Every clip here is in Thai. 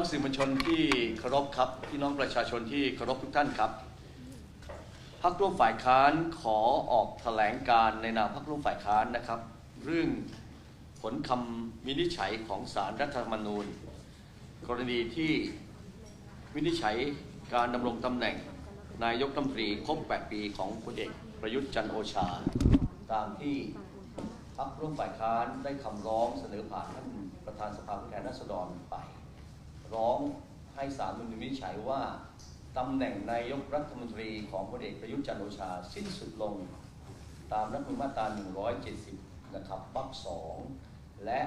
องสื่อมวลชนที่เคารพครับ พี่น้องประชาชนที่เคารพทุกท่านครับพักร่วมฝ่ายค้านขอออกแถลงการในนามพักร่วมฝ่ายค้านนะครับ เรื่องผลคำวินิจฉัยของศาลรัฐธรรมนูญ กรณีที่วินิจฉัยการดำรงตำแหน่งนายกรัฐมนตรีครบ 8 ปีของพลเอกประยุทธ์จันโอชา ตามที่พักร่วมฝ่ายค้านได้คำร้องเสนอผ่านท่านประธานสภาผู้แทนราษฎรไป ร้องให้ศารมนูญวินิจฉัยว่าตำแหน่งนายกรัฐมนตรีของพลเอกประยุทธ์จันทร์โอชาสิ้นสุดลง ตามรัฐธรรมนูญมาตรา 170 นะครับวรรคสองและ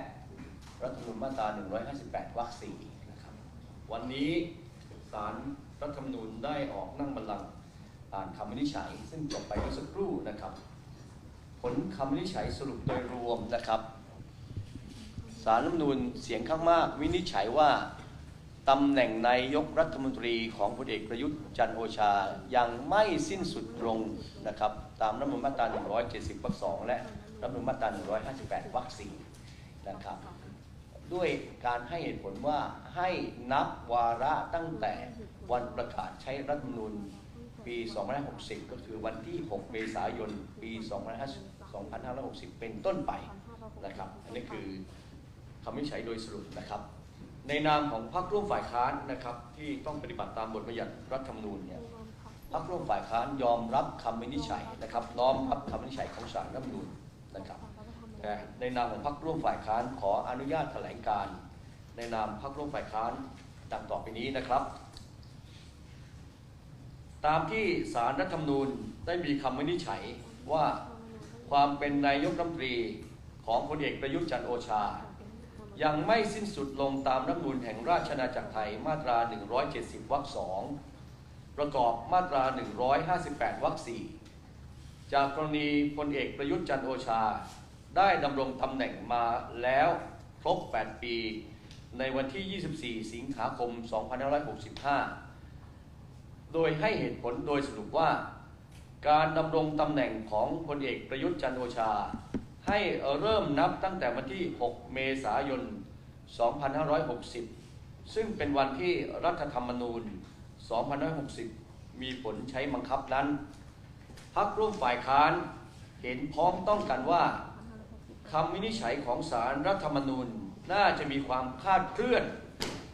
รัฐธรรมนูญมาตรา 158 วรรคสี่นะครับวันนี้ศาลรัฐธรรมนูญได้ออกนั่งบัลลังก์อ่านคำวินิจฉัย ซึ่งจบไปเมื่อสักครู่นะครับ ผลคำวินิจฉัยสรุปโดยรวมนะครับสารรัฐธรรมนูญเสียงข้างมากวินิจฉัยว่า ตำแหน่งนายกรัฐมนตรีของพลเอกประยุทธ์จันโอชา ยังไม่สิ้นสุดลงนะครับ ตามรัฐมนูญมาตรา 170วรรคสองและรัฐมนูญมาตรา 158วรรค4นะครับ ด้วยการให้เหตุผลว่าให้นับวาระตั้งแต่วันประกาศใช้รัฐมนูญปี 2560 ก็คือวันที่ 6 เมษายน ปี 2560 เป็นต้นไปนะครับ อันนี้คือคำวิจัยโดยสรุปนะครับ ในนามของพรรคร่วมฝ่ายค้านนะครับที่ต้องปฏิบัติตามบทบัญญัติรัฐธรรมนูญเนี่ยพรรคร่วมฝ่ายค้านยอมรับคำวินิจฉัยนะครับน้อมรับคำวินิจฉัยของศาลรัฐธรรมนูญนะครับแต่ในนามของพรรคร่วมฝ่ายค้านขออนุญาตแถลงการ ในนามพรรคร่วมฝ่ายค้านดังต่อไปนี้นะครับ ตามที่สารรัฐธรรมนูญได้มีคำวินิจฉัยว่าความเป็นนายกรัฐมนตรีของพลเอกประยุทธ์จันโอชา ยังไม่สิ้นสุดลงตามรัฐมนูญแห่งราชอาจักรไทยมาตรา 170 วรรคสองประกอบมาตรา 158 วรรคสี่จากกรณีพลเอกประยุทธ์จันโอชา ได้ดำรงตำแหน่งมาแล้วครบ 8 ปี ในวันที่ 24 สิงหาคม 2565 โดยให้เหตุผลโดยสรุปว่า การดำรงตำแหน่งของพลเอกประยุทธ์จันโอชา ให้เริ่มนับตั้งแต่วันที่ 6 เมษายน 2560 ซึ่งเป็นวันที่รัฐธรรมนูญ 2560 มีผลใช้บังคับนั้น พักร่วมฝ่ายค้านเห็นพ้องต้องกันว่าคำวินิจฉัยของศาลรัฐธรรมนูญน่าจะมีความคาดเคลื่อน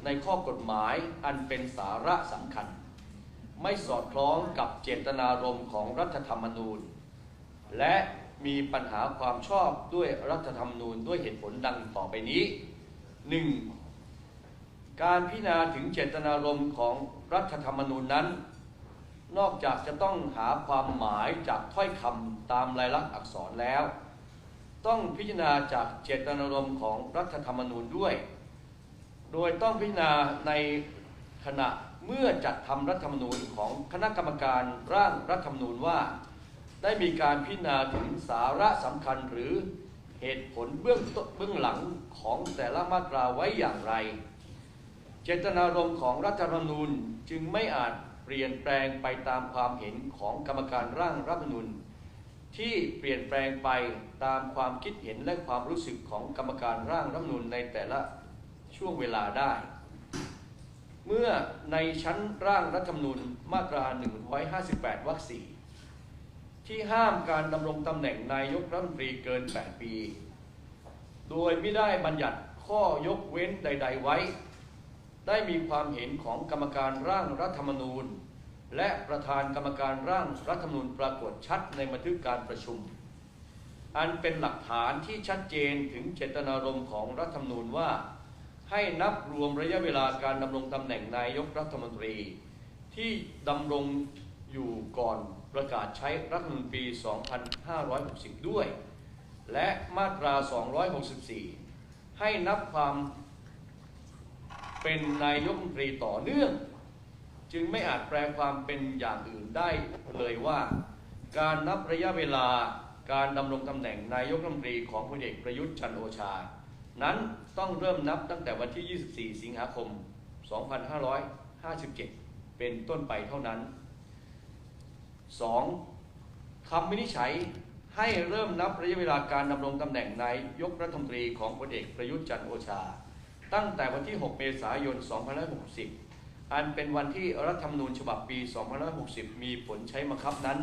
ในข้อกฎหมายอันเป็นสาระสำคัญ ไม่สอดคล้องกับเจตนารมณ์ของรัฐธรรมนูญ และ มีปัญหาความชอบด้วยรัฐธรรมนูญด้วยเหตุผลดังต่อไปนี้ 1. การพิจารณาถึงเจตนารมณ์ของรัฐธรรมนูญนั้น นอกจากจะต้องหาความหมายจากถ้อยคำตามลายลักษณ์อักษรแล้ว ต้องพิจารณาจากเจตนารมณ์ของรัฐธรรมนูญด้วย โดยต้องพิจารณาในขณะเมื่อจัดทำรัฐธรรมนูญของคณะกรรมการร่างรัฐธรรมนูญว่า ได้มีการพิจารณาถึงสาระสำคัญหรือเหตุผลเบื้องต้นเบื้องหลังของแต่ละมาตราไว้อย่างไร เจตนารมณ์ของรัฐธรรมนูญจึงไม่อาจเปลี่ยนแปลงไปตามความเห็นของกรรมการร่างรัฐธรรมนูญที่เปลี่ยนแปลงไปตามความคิดเห็นและความรู้สึกของกรรมการร่างรัฐธรรมนูญในแต่ละช่วงเวลาได้ เมื่อในชั้นร่างรัฐธรรมนูญมาตรา 158 วรรคสี่ ที่ห้ามการดำรงตำแหน่งนายกรัฐมนตรีเกิน 8 ปี โดยไม่ได้บัญญัติข้อยกเว้นใด ๆ ไว้ ได้มีความเห็นของกรรมการร่างรัฐธรรมนูญ และประธานกรรมการร่างรัฐธรรมนูญปรากฏชัดในบันทึกการประชุม อันเป็นหลักฐานที่ชัดเจนถึงเจตนารมณ์ของรัฐธรรมนูญว่า ให้นับรวมระยะเวลาการดำรงตำแหน่งนายกรัฐมนตรี ที่ดำรงอยู่ก่อน ประกาศใช้รัฐมนูญปี2560 ด้วย และมาตรา 264 ให้นับความเป็นนายกรัฐมนตรีต่อเนื่อง จึงไม่อาจแปลความเป็นอย่างอื่นได้เลยว่า การนับระยะเวลาการดำรงตำแหน่งนายกรัฐมนตรีของพลเอกประยุทธ์จันทร์โอชา นั้นต้องเริ่มนับตั้งแต่วันที่ 24 สิงหาคม 2557 เป็นต้นไปเท่านั้น 2. คำวินิจฉัยให้เริ่มนับระยะเวลาการดำรงตำแหน่งนายกรัฐมนตรีของพลเอกประยุทธ์จันทร์โอชา ตั้งแต่วันที่ 6 เมษายน 2560 อันเป็นวันที่รัฐธรรมนูญฉบับปี 2560 มีผลใช้บังคับนั้น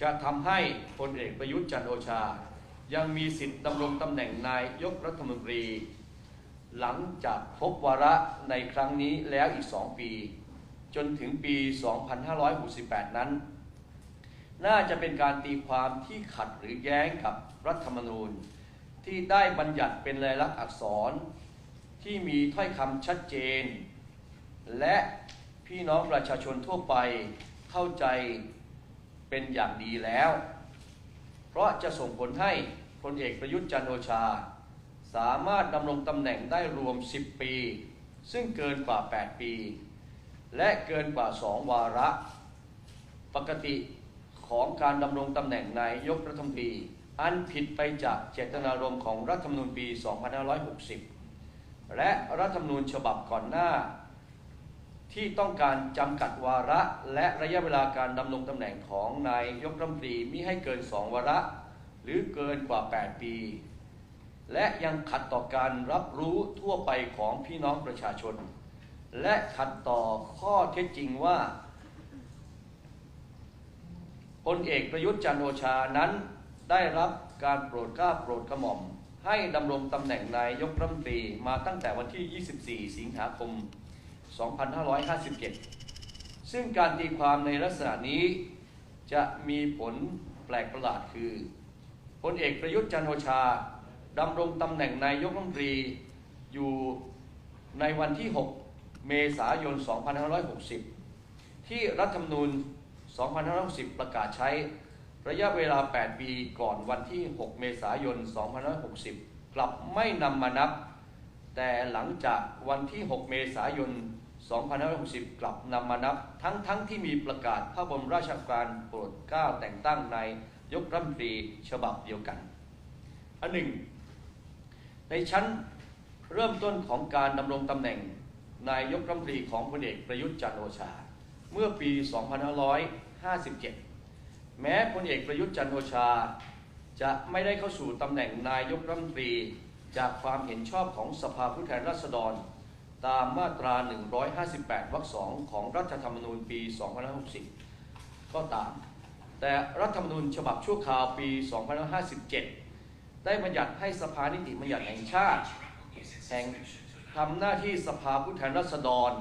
จะทำให้พลเอกประยุทธ์จันทร์โอชา ยังมีสิทธิ์ดำรงตำแหน่งนายกรัฐมนตรี หลังจากครบวาระในครั้งนี้แล้วอีก 2 ปี จนถึงปี 2568 นั้น น่าจะเป็นการตีความที่ขัดหรือแย้งกับรัฐธรรมนูญ ที่ได้บัญญัติเป็นลายลักษณ์อักษร ที่มีถ้อยคำชัดเจน และพี่น้องประชาชนทั่วไปเข้าใจเป็นอย่างดีแล้ว เพราะจะส่งผลให้พลเอกประยุทธ์จันโอชา สามารถดำรงตำแหน่งได้รวม 10 ปี ซึ่งเกินกว่า 8 ปี และเกินกว่า 2 วาระ ปกติ ของการดำรงตำแหน่งนายกรัฐมนตรี อันผิดไปจากเจตนารมณ์ของรัฐธรรมนูญปี 2560 และรัฐธรรมนูญฉบับก่อนหน้า ที่ต้องการจำกัดวาระและระยะเวลาการดำรงตำแหน่งของนายยกรัฐมนตรีมิให้เกิน 2 วาระ หรือเกินกว่า 8 ปี และยังขัดต่อการรับรู้ทั่วไปของพี่น้องประชาชน และขัดต่อข้อเท็จจริงว่า พลเอกประยุทธ์จันโอชานั้นได้รับการโปรดเกล้าโปรดกระหม่อม ให้ดำรงตำแหน่งนายกรัฐมนตรีมาตั้งแต่วันที่ 24 สิงหาคม 2557 ซึ่งการตีความในลักษณะนี้จะมีผลแปลกประหลาดคือพลเอกประยุทธ์จันโอชาดำรงตำแหน่งนายกรัฐมนตรีอยู่ในวันที่ 6 เมษายน 2560 ที่รัฐธรรมนูญ 2560 ประกาศใช้ระยะเวลา 8 ปีก่อนวันที่ 6 เมษายน 2560 กลับไม่นำมานับ แต่หลังจากวันที่ 6 เมษายน 2560 กลับนำมานับ ทั้งทั้งที่มีประกาศพระบรมราชการโปรดเกล้าแต่งตั้งนายยกรัฐมนตรีฉบับเดียวกัน อันหนึ่ง ในชั้นเริ่มต้นของการดำรงตำแหน่งนายกรัฐมนตรีของพลเอกประยุทธ์จันทร์โอชา เมื่อปี 2557 แม้พลเอกประยุทธ์จันทร์โอชา จะไม่ได้เข้าสู่ตำแหน่งนายกรัฐมนตรี จากความเห็นชอบของสภาผู้แทนราษฎร ตามมาตรา 158 วรรคสองของรัฐธรรมนูญปี 2560 ก็ตาม แต่รัฐธรรมนูญฉบับชั่วคราวปี 2557 ได้บัญญัติให้สภานิติบัญญัติแห่งชาติ แห่งทำหน้าที่สภาผู้แทนราษฎร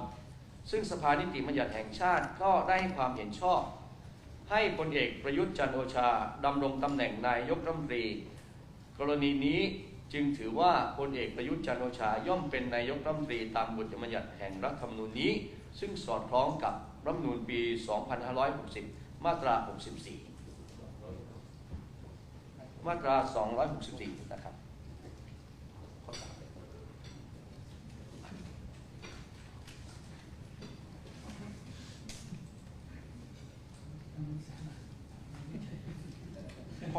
ซึ่งสภานิติบัญญัติแห่งชาติก็ได้ให้ความเห็นชอบ ให้พลเอกประยุทธ์จันโอชาดำรงตำแหน่งนายกรัฐมนตรี กรณีนี้จึงถือว่าพลเอกประยุทธ์จันโอชาย่อมเป็นนายกรัฐมนตรีตามบทบัญญัติแห่งรัฐธรรมนูญนี้ ซึ่งสอดคล้องกับรัฐธรรมนูญปี 2560 มาตรา 64 มาตรา 264 นะครับ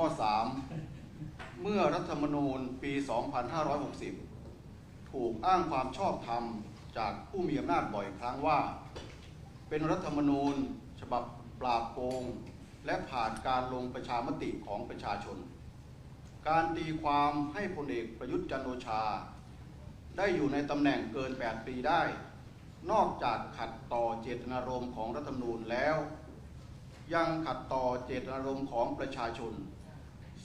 ข้อ 3 เมื่อรัฐธรรมนูญปี 2560 ถูกอ้างความชอบธรรมจากผู้มีอำนาจบ่อยครั้งว่า เป็นรัฐธรรมนูญ ฉบับปราบโกง และผ่านการลงประชามติของประชาชน การตีความให้พลเอกประยุทธ์จันโอชา ได้อยู่ในตำแหน่งเกิน 8 ปีได้ นอกจากขัดต่อเจตนารมณ์ของรัฐธรรมนูญแล้วยังขัดต่อเจตนารมณ์ของประชาชน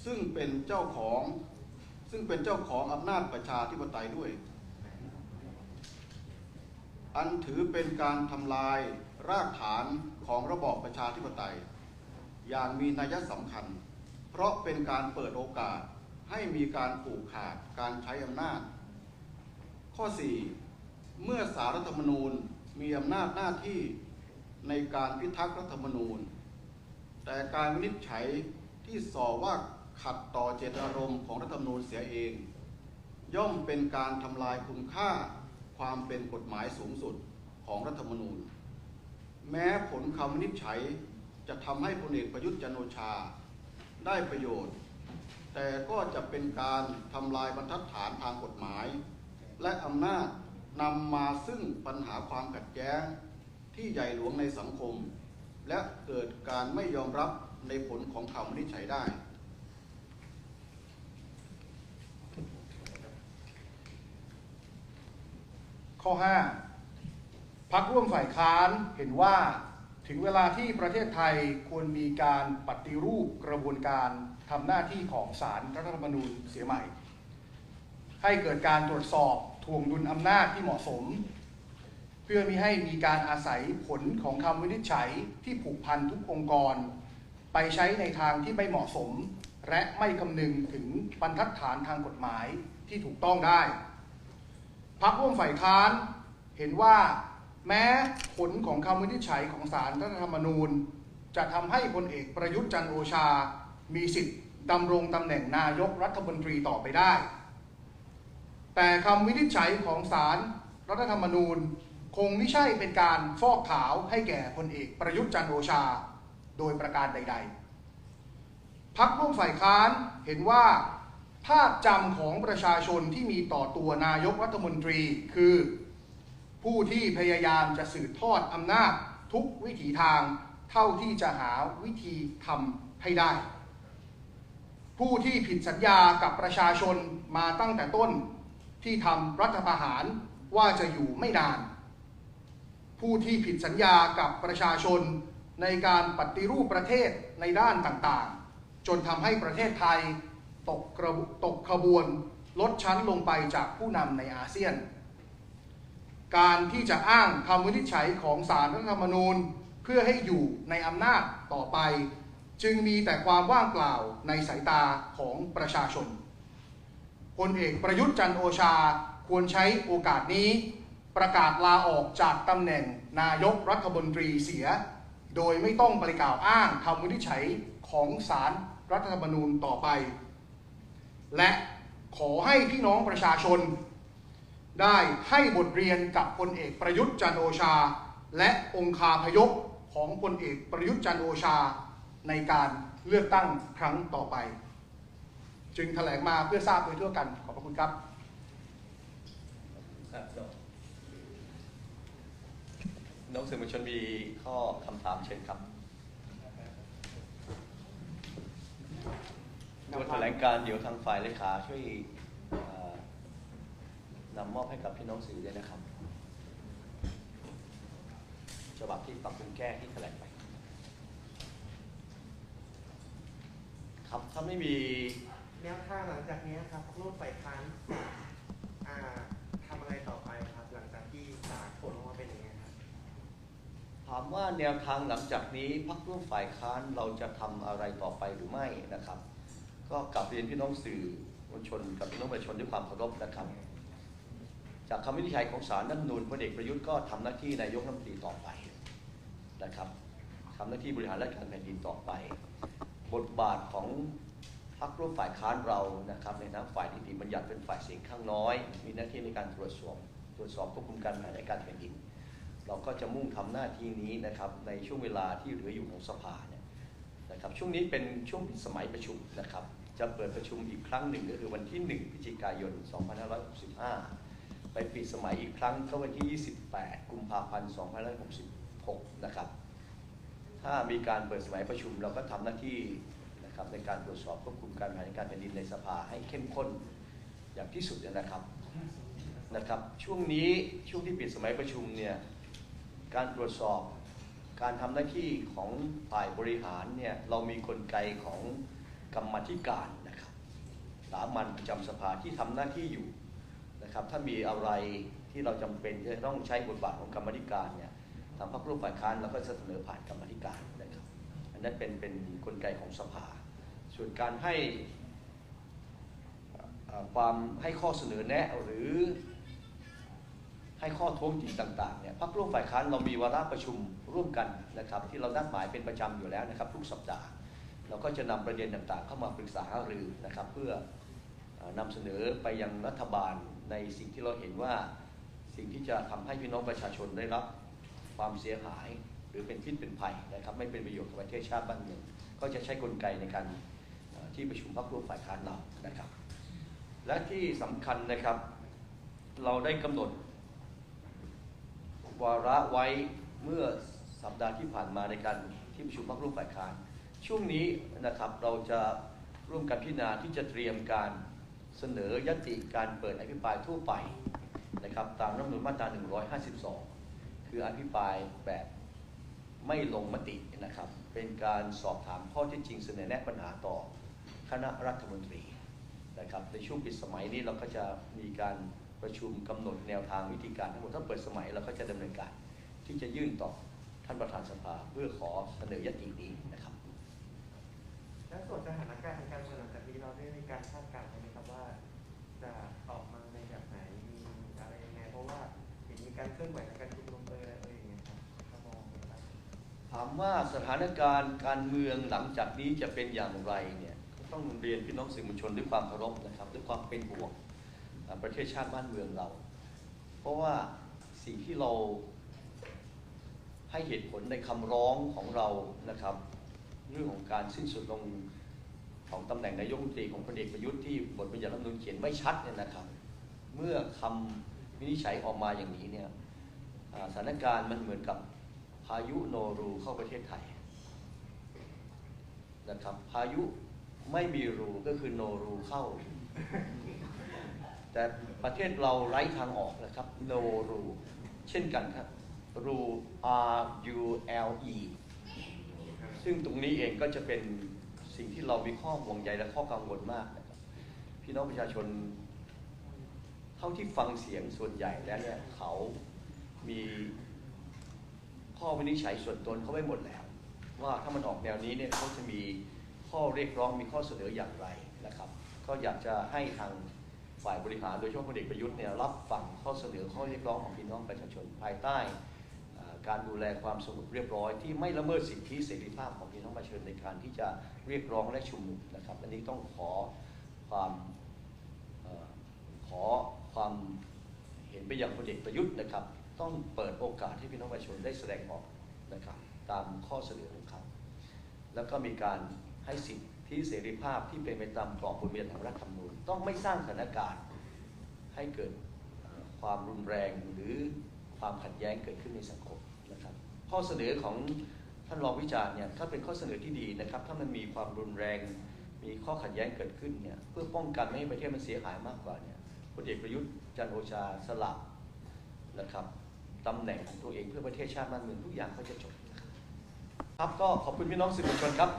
ซึ่งเป็นเจ้าของซึ่งเป็นเจ้าของอำนาจประชาธิปไตยด้วย อันถือเป็นการทำลายรากฐานของระบอบประชาธิปไตย อย่างมีนัยสำคัญ เพราะเป็นการเปิดโอกาสให้มีการผูกขาดการใช้อำนาจ ข้อ 4 เมื่อสารรัฐธรรมนูญมีอำนาจหน้าที่ในการพิทักษ์รัฐธรรมนูญ แต่การวินิจฉัยที่สอว่า ขัดต่อเจตนารมณ์ของรัฐธรรมนูญเสียเอง ย่อมเป็นการทำลายคุณค่าความเป็นกฎหมายสูงสุดของรัฐธรรมนูญ แม้ผลคำวินิจฉัยจะทำให้พลเอกประยุทธ์จันโอชาได้ประโยชน์ แต่ก็จะเป็นการทำลายบรรทัดฐานทางกฎหมาย และอำนาจนำมาซึ่งปัญหาความขัดแย้งที่ใหญ่หลวงในสังคม และเกิดการไม่ยอมรับในผลของคำวินิจฉัยได้ ข้อ 5พักร่วมฝ่ายค้านเห็นว่าถึงเวลาที่ประเทศไทยควรมีการปฏิรูปกระบวนการทำหน้าที่ของศาลรัฐธรรมนูญเสียใหม่ ให้เกิดการตรวจสอบทวงดุลอำนาจที่เหมาะสม เพื่อมีให้มีการอาศัยผลของคำวินิจฉัยที่ผูกพันทุกองค์กร ไปใช้ในทางที่ไม่เหมาะสม และไม่คำนึงถึงบรรทัดฐานทางกฎหมายที่ถูกต้องได้ พักร่วมฝ่ายค้านเห็นว่าแม้ผลของคำวินิจฉัยของศาลรัฐธรรมนูญ จะทำให้พลเอกประยุทธ์จันโอชา มีสิทธิ์ดำรงตำแหน่งนายกรัฐมนตรีต่อไปได้ แต่คำวินิจฉัยของศาลรัฐธรรมนูญคงไม่ใช่เป็นการฟอกขาวให้แก่พลเอกประยุทธ์จันโอชา โดยประการใด ๆ พักร่วมฝ่ายค้านเห็นว่า ภาพจำของประชาชนที่มีต่อตัวนายกรัฐมนตรีคือ ผู้ที่พยายามจะสืบทอดอำนาจทุกวิถีทางเท่าที่จะหาวิธีทำให้ได้ ผู้ที่ผิดสัญญากับประชาชนมาตั้งแต่ต้นที่ทำรัฐประหารว่าจะอยู่ไม่นาน ผู้ที่ผิดสัญญากับประชาชนในการปฏิรูปประเทศในด้านต่างๆ จนทำให้ประเทศไทย ตกกระบตกขบวนลดชั้นลงไปจากผู้นำในอาเซียน การที่จะอ้างคำวินิจฉัยของสารรัฐธรรมนูญเพื่อให้อยู่ในอำนาจต่อไป จึงมีแต่ความว่างเปล่าในสายตาของประชาชนพลเอกประยุทธ์จันโอชาควรใช้โอกาสนี้ ประกาศลาออกจากตำแหน่งนายกรัฐมนตรีเสีย โดยไม่ต้องไปกล่าวอ้างคำวินิจฉัยของศาลรรัฐธรรมนูญต่อไป และขอให้พี่น้องประชาชน ได้ให้บทเรียนกับพลเอกประยุทธ์จันโอชา และองคาพยพของพลเอกประยุทธ์จันโอชา ในการเลือกตั้งครั้งต่อไป จึงแถลงมาเพื่อทราบโดยทั่วกันขอบพระคุณครับครับน้องสื่อมวลชนมีข้อคำถามเชิญครับ ตัวแถลงการเดี๋ยวทางฝ่ายเลขาช่วยนำมอบให้กับพี่น้องสื่อด้วยนะครับฉบับที่ปรับปรุงแก้ที่แถลงไป ครับถ้าไม่มีแนวทางหลังจากนี้ครับรูปฝ่ายค้านทำอะไรต่อไปครับ หลังจากที่สารผลออกมาเป็นอย่างนี้ครับถามว่าแนวทางหลังจากนี้พักร่วมฝ่ายค้านเราจะทำอะไรต่อไปหรือไม่นะครับ ก็กลับเรียนพี่น้องสื่อมวลชนกับพี่น้องประชาชนด้วยความเคารพนะครับ จากคำวินิจฉัยของศาลรัฐธรรมนูญพลเอกประยุทธ์ก็ทำหน้าที่นายกรัฐมนตรีต่อไปนะครับทำหน้าที่บริหารราชการแผ่นดินต่อไป บทบาทของพรรคร่วมฝ่ายค้านเรานะครับ ในฐานะฝ่ายนิติบัญญัติเป็นฝ่ายเสียงข้างน้อย มีหน้าที่ในการตรวจสอบตรวจสอบควบคุมการบริหารราชการแผ่นดิน เราก็จะมุ่งทำหน้าที่นี้นะครับในช่วงเวลาที่เหลืออยู่ของสภาเนี่ย นะครับช่วงนี้เป็นช่วงปิดสมัยประชุมนะครับ จะเปิดประชุมอีกครั้งหนึ่งก็คือวันที่ 1พฤศจิกายน 2565 ไปปิดสมัยอีกครั้งก็วันที่ 28 กุมภาพันธ์ 2566 นะครับ ถ้ามีการเปิดสมัยประชุมเราก็ทำหน้าที่นะครับในการตรวจสอบควบคุมการบริหารการแผ่นดินในสภาให้เข้มข้นอย่างที่สุดนะครับนะครับ ช่วงนี้ช่วงที่ปิดสมัยประชุมเนี่ยการตรวจสอบ การทำหน้าที่ของฝ่ายบริหารเนี่ยเรามีกลไกของกรรมธิการนะครับสามัญประจำสภาที่ทำหน้าที่อยู่นะครับ ถ้ามีอะไรที่เราจำเป็นที่จะต้องใช้บทบาทของกรรมธิการเนี่ยทางพรรคร่วมฝ่ายค้านเราก็จะเสนอผ่านกรรมธิการนะครับ อันนั้นเป็นเป็นกลไกของสภา ส่วนการให้ความให้ข้อเสนอแนะหรือให้ข้อท้วงติงต่างๆเนี่ยพรรคร่วมฝ่ายค้านเรามีวาระประชุม ร่วมกันนะครับที่เรานัดหมายเป็นประจำอยู่แล้วนะครับทุกสัปดาห์ เราก็จะนำประเด็นต่างๆ เข้ามาปรึกษาหารือนะครับเพื่อเอ่อนำเสนอไปยังรัฐบาลในสิ่งที่เราเห็นว่าสิ่งที่จะทำให้พี่น้องประชาชนได้รับความเสียหาย หรือเป็นพิษเป็นภัยนะครับไม่เป็นประโยชน์กับประเทศชาติบ้านเมืองก็จะใช้กลไกในการที่ประชุมพรรคร่วมฝ่ายค้านเรานะครับ และที่สำคัญนะครับเราได้กำหนดวาระไว้เมื่อ สัปดาห์ที่ผ่านมาในการที่ประชุมพรรคร่วมฝ่ายค้าน ช่วงนี้นะครับเราจะร่วมกันพิจารณาที่จะเตรียมการเสนอยติการเปิดอภิปรายทั่วไปนะครับตามรัฐธรรมนูญมาตรา 152 คืออภิปรายแบบไม่ลงมตินะครับ เป็นการสอบถามข้อเท็จจริงเสนอแนะปัญหาต่อคณะรัฐมนตรีนะครับในช่วงปิดสมัยนี้เราก็จะมีการประชุมกำหนดแนวทางวิธีการทั้งหมดถ้าเปิดสมัยเราก็จะดำเนินการที่จะยื่นต่อ ท่านประธานสภาเพื่อขอเสนอยตินี้นะครับ แล้วส่วนสถานการณ์ทางการเมืองหลังจากนี้เราได้มีการคาดการณ์ไหมครับว่า จะออกมาในแบบไหนมีอะไรยังไงเพราะว่าเห็นมีการเคลื่อนไหวทางการชุมนุมเลยอะไรอย่างเงี้ยครับถ้ามองไหมครับถามว่าสถานการณ์การเมืองหลังจากนี้จะเป็นอย่างไรเนี่ยต้องเรียนพี่น้องสื่อมวลชนด้วยความเคารพนะครับด้วยความเป็นห่วงประเทศชาติบ้านเมืองเรา เพราะว่าสิ่งที่เรา ให้เหตุผลในคำร้องของเรานะครับ เรื่องของการสิ้นสุดลงของตำแหน่งนายกรัฐมนตรีของพลเอกประยุทธ์ที่บทบัญญัติรัฐธรรมนูญเขียนไม่ชัดเนี่ยนะครับ เมื่อคำวินิจฉัยออกมาอย่างนี้เนี่ยสถานการณ์มันเหมือนกับพายุโนรูเข้าประเทศไทยนะครับพายุไม่มีรูก็คือโนรูเข้า แต่ประเทศเราไร้ทางออกนะครับโนรูเช่นกันครับ รู R U L E ซึ่งตรงนี้เองก็จะเป็นสิ่งที่เรามีข้อห่วงใยและข้อกังวลมากนะครับพี่น้องประชาชน เท่าที่ฟังเสียงส่วนใหญ่แล้วเนี่ยเขามีข้อวินิจฉัยส่วนตนเขาไว้หมดแล้ว ว่าถ้ามันออกแนวนี้เนี่ยเขาจะมีข้อเรียกร้องมีข้อเสนออย่างไรนะครับ ก็อยากจะให้ทางฝ่ายบริหารโดยเฉพาะพลเอกประยุทธ์เนี่ยรับฟังข้อเสนอข้อเรียกร้องของพี่น้องประชาชนภายใต้ การดูแลความสงบเรียบร้อย ที่ไม่ละเมิดสิทธิเสรีภาพของพี่น้องประชาชนในการที่จะเรียกร้องและชุมนุมนะครับ อันนี้ต้องขอความออขอความเห็นไปยังพลเอกประยุทธ์นะครับ ต้องเปิดโอกาสให้พี่น้องประชาชนได้แสดงออกนะครับตามข้อเสนอของเขาแล้วก็มีการให้สิทธิเสรีภาพที่เป็นไปตามกรอบบทบัญญัติแห่งรัฐธรรมนูญต้องไม่สร้างสถานการณ์ให้เกิดความรุนแรงหรือความขัดแย้งเกิดขึ้นในสังคม ข้อเสนอของท่านรองวิจารณ์เนี่ยถ้าเป็นข้อเสนอที่ดีนะครับ ถ้ามันมีความรุนแรง มีข้อขัดแย้งเกิดขึ้นเนี่ยเพื่อป้องกันไม่ให้ประเทศมันเสียหายมากกว่าเนี่ยพลเอกประยุทธ์จันโอชาสละนะครับตำแหน่งของตัวเองเพื่อประเทศชาติบ้านเมืองทุกอย่างก็จะจบครับก็ขอบคุณพี่น้องสื่อมวลชนครับ